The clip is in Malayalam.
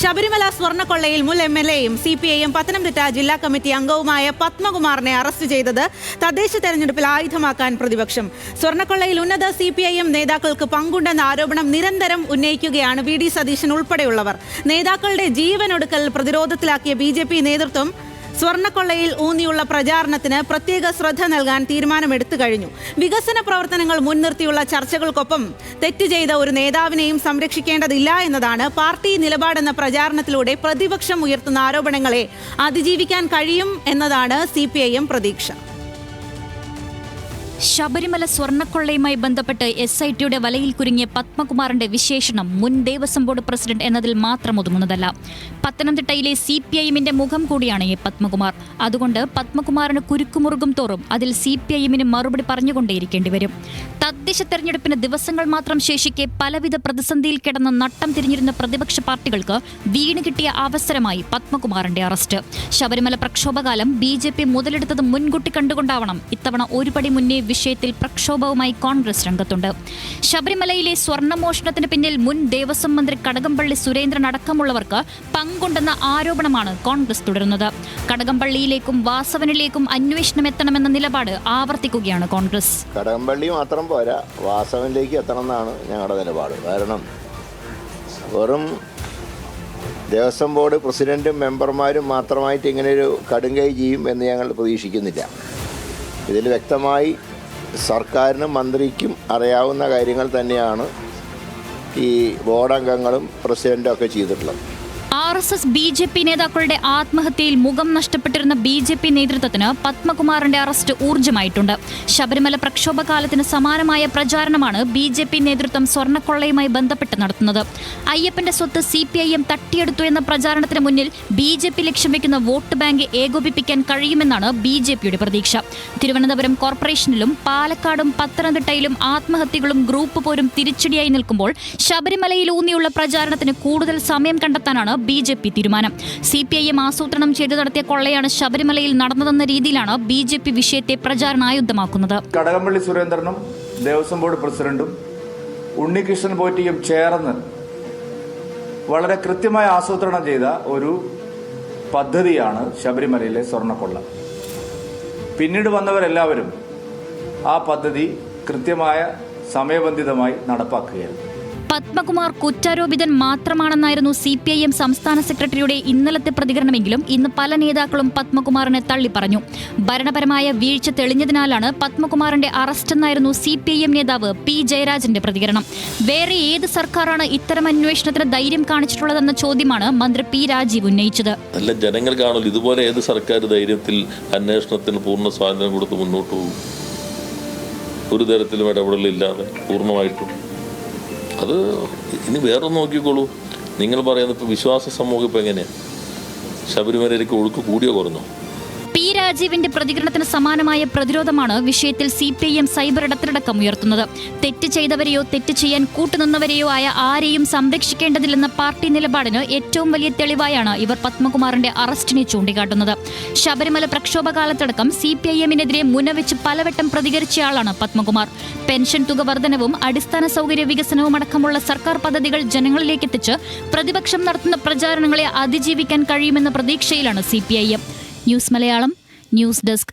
ശബരിമല സ്വർണക്കൊള്ളയിൽ മുൻ എം എൽ എയും സി പി ഐയും പത്തനംതിട്ട ജില്ലാ കമ്മിറ്റി അംഗവുമായ പത്മകുമാറിനെ അറസ്റ്റ് ചെയ്തത് തദ്ദേശ തെരഞ്ഞെടുപ്പിൽ ആയുധമാക്കാൻ പ്രതിപക്ഷം. സ്വർണക്കൊള്ളയിൽ ഉന്നത സി പി ഐ എം നേതാക്കൾക്ക് പങ്കുണ്ടെന്ന ആരോപണം നിരന്തരം ഉന്നയിക്കുകയാണ് വി ഡി സതീശൻ ഉൾപ്പെടെയുള്ളവർ. നേതാക്കളുടെ ജീവനൊടുക്കൽ പ്രതിരോധത്തിലാക്കിയ ബി നേതൃത്വം സ്വർണക്കൊള്ളയിൽ ഊന്നിയുള്ള പ്രചാരണത്തിന് പ്രത്യേക ശ്രദ്ധ നൽകാൻ തീരുമാനമെടുത്തു കഴിഞ്ഞു. വികസന പ്രവർത്തനങ്ങൾ മുൻനിർത്തിയുള്ള ചർച്ചകൾക്കൊപ്പം തെറ്റ് ചെയ്ത ഒരു നേതാവിനെയും സംരക്ഷിക്കേണ്ടതില്ല എന്നതാണ് പാർട്ടി നിലപാടെന്ന പ്രചാരണത്തിലൂടെ പ്രതിപക്ഷം ഉയർത്തുന്ന ആരോപണങ്ങളെ അതിജീവിക്കാൻ കഴിയും എന്നതാണ് സി പ്രതീക്ഷ. ശബരിമല സ്വർണക്കൊള്ളയുമായി ബന്ധപ്പെട്ട് എസ് ഐ ടിയുടെ വലയിൽ കുരുങ്ങിയ പത്മകുമാറിന്റെ വിശേഷണം മുൻ ദേവസ്വം ബോർഡ് പ്രസിഡന്റ് എന്നതിൽ മാത്രം ഒതുങ്ങുന്നതല്ല. പത്തനംതിട്ടയിലെ സി പി ഐഎമ്മിന്റെ മുഖം കൂടിയാണ് ഈ പത്മകുമാർ. അതുകൊണ്ട് പത്മകുമാറിന് കുരുക്കുമുറുകും തോറും അതിൽ സി പി ഐഎമ്മിന് മറുപടി പറഞ്ഞുകൊണ്ടേയിരിക്കേണ്ടി വരും. തദ്ദേശ തെരഞ്ഞെടുപ്പിന് ദിവസങ്ങൾ മാത്രം ശേഷിക്കെ പലവിധ പ്രതിസന്ധിയിൽ കിടന്ന നട്ടം തിരിഞ്ഞിരുന്ന പ്രതിപക്ഷ പാർട്ടികൾക്ക് വീണ് കിട്ടിയ അവസരമായി പത്മകുമാറിന്റെ അറസ്റ്റ്. ശബരിമല പ്രക്ഷോഭകാലം ബി ജെ പി മുതലെടുത്തത് മുൻകൂട്ടി കണ്ടുകൊണ്ടാവണം. ഇത്തവണ ഒരുപടി മുന്നേ വിഷയത്തിൽ പ്രക്ഷോഭവുമായി കോൺഗ്രസ് രംഗത്തുണ്ട്. ശബരിമലയിലെ സ്വർണമോഷണത്തിന് പിന്നിൽ മുൻ ദേവസ്വം മന്ത്രി കടകംപള്ളി സുരേന്ദ്രൻ അടക്കമുള്ളവർക്ക് പങ്കുണ്ടെന്ന ആരോപണമാണ് കോൺഗ്രസ് തുടരുന്നത്. കടകംപള്ളിയിലേക്കും വാസവനിലേക്കും അന്വേഷണം എത്തണമെന്ന നിലപാട് ആവർത്തിക്കുകയാണ് കോൺഗ്രസ്. കടകംപള്ളി മാത്രം പോരാ വാസവനിലേക്ക് എത്തണം എന്നാണ് ഞങ്ങളുടെ നിലപാട്. കാരണം വെറും ദേവസ്വം ബോർഡ് പ്രസിഡന്റും മെമ്പർമാരും മാത്രമായിട്ട് ഇങ്ങനെ ഒരു കടുങ്കൈ ചെയ്യും എന്ന് ഞങ്ങൾ പ്രതീക്ഷിക്കുന്നില്ല. ഇതിൽ വ്യക്തമായി സർക്കാരിനും മന്ത്രിക്കും അറിയാവുന്ന കാര്യങ്ങൾ തന്നെയാണ് ഈ ബോർഡ് അംഗങ്ങളും പ്രസിഡന്റും ഒക്കെ ചെയ്തിട്ടുള്ളത്. R S S B J P നേതാക്കളുടെ ആത്മഹത്യയിൽ മുഖം നഷ്ടപ്പെട്ടിരുന്ന ബി ജെ പി നേതൃത്വത്തിന് പത്മകുമാറിന്റെ അറസ്റ്റ് ഊർജമായിട്ടുണ്ട്. ശബരിമല പ്രക്ഷോഭകാലത്തിന് സമാനമായ പ്രചാരണമാണ് ബി ജെ പി നേതൃത്വം സ്വർണക്കൊള്ളയുമായി ബന്ധപ്പെട്ട് നടത്തുന്നത്. അയ്യപ്പന്റെ സ്വത്ത് സി പി ഐ എം തട്ടിയെടുത്തു എന്ന പ്രചാരണത്തിന് മുന്നിൽ ബി ജെ പി ലക്ഷ്യം വെക്കുന്ന വോട്ട് ബാങ്ക് ഏകോപിപ്പിക്കാൻ കഴിയുമെന്നാണ് ബി ജെ പിയുടെ പ്രതീക്ഷ. തിരുവനന്തപുരം കോർപ്പറേഷനിലും പാലക്കാടും പത്തനംതിട്ടയിലും ആത്മഹത്യകളും ഗ്രൂപ്പ് പോരും തിരിച്ചടിയായി നിൽക്കുമ്പോൾ ശബരിമലയിൽ ഊന്നിയുള്ള പ്രചാരണത്തിന് കൂടുതൽ സമയം കണ്ടെത്താനാണ് ബി ജെ പി തീരുമാനം. സി പി ഐ എം ആസൂത്രണം ചെയ്തു നടത്തിയ കൊള്ളയാണ് ശബരിമലയിൽ നടന്നതെന്ന രീതിയിലാണ് ബി ജെ പി വിഷയത്തെ പ്രചാരണായുധമാക്കുന്നത് കടകംപള്ളി സുരേന്ദ്രനും ദേവസ്വം ബോർഡ് പ്രസിഡന്റും ഉണ്ണികൃഷ്ണൻ പോറ്റിയും ചേർന്ന് വളരെ കൃത്യമായി ആസൂത്രണം ചെയ്ത ഒരു പദ്ധതിയാണ് ശബരിമലയിലെ സ്വർണക്കൊള്ള. പിന്നീട് വന്നവരെല്ലാവരും ആ പദ്ധതി കൃത്യമായ സമയബന്ധിതമായി നടപ്പാക്കുകയായിരുന്നു. പത്മകുമാർ കുറ്റാരോപിതൻ മാത്രമാണെന്നായിരുന്നു സി പി ഐ എം സംസ്ഥാന സെക്രട്ടറിയുടെ ഇന്നലത്തെ പ്രതികരണമെങ്കിലും ഇന്ന് പല നേതാക്കളും പത്മകുമാറിനെ തള്ളിപ്പറഞ്ഞു. ഭരണപരമായ വീഴ്ച തെളിഞ്ഞതിനാലാണ് പത്മകുമാറിന്റെ അറസ്റ്റ് എന്നായിരുന്നു സി പി ഐ എം നേതാവ് പി ജയരാജന്റെ പ്രതികരണം. വേറെ ഏത് സർക്കാരാണ് ഇത്തരം അന്വേഷണത്തിന് ധൈര്യം കാണിച്ചിട്ടുള്ളതെന്ന ചോദ്യമാണ് മന്ത്രി പി രാജീവ് ഉന്നയിച്ചത്. അല്ല ജനങ്ങൾ കാണുമല്ലോ ഇതുപോലെ ഏത് സർക്കാർ ധൈര്യത്തിൽ അന്വേഷണത്തിന് പൂർണ സ്വാതന്ത്ര്യം കൊടുത്ത് മുന്നോട്ട് പോകും? ഒരു തരത്തിലും ഇടപെടലില്ലാതെ പൂർണമായിട്ടും. അത് ഇനി വേറെ നോക്കിക്കോളൂ. നിങ്ങൾ പറയുന്നത് ഇപ്പോൾ വിശ്വാസ സമൂഹം ഇപ്പോൾ എങ്ങനെയാണ് ശബരിമലയിലേക്ക് ഒഴുക്ക് കൂടിയോ കുറഞ്ഞോ? രാജീവിന്റെ പ്രതികരണത്തിന് സമാനമായ പ്രതിരോധമാണ് വിഷയത്തിൽ C P I M cyber ഇടത്തിലടക്കം ഉയർത്തുന്നത്. തെറ്റ് ചെയ്തവരെയോ തെറ്റ് ചെയ്യാൻ കൂട്ടുനിന്നവരെയോ ആയ ആരെയും സംരക്ഷിക്കേണ്ടതില്ലെന്ന പാർട്ടി നിലപാടിന് ഏറ്റവും വലിയ തെളിവായാണ് ഇവർ പത്മകുമാറിന്റെ അറസ്റ്റിനെ ചൂണ്ടിക്കാട്ടുന്നത്. ശബരിമല പ്രക്ഷോഭകാലത്തടക്കം സി പി ഐ എമ്മിനെതിരെ മുനവെച്ച് പലവട്ടം പ്രതികരിച്ചയാളാണ് പത്മകുമാർ. പെൻഷൻ തുക വർധനവും അടിസ്ഥാന സൗകര്യ വികസനവും അടക്കമുള്ള സർക്കാർ പദ്ധതികൾ ജനങ്ങളിലേക്ക് എത്തിച്ച് പ്രതിപക്ഷം നടത്തുന്ന പ്രചാരണങ്ങളെ അതിജീവിക്കാൻ കഴിയുമെന്ന പ്രതീക്ഷയിലാണ് C news Malayalam news desk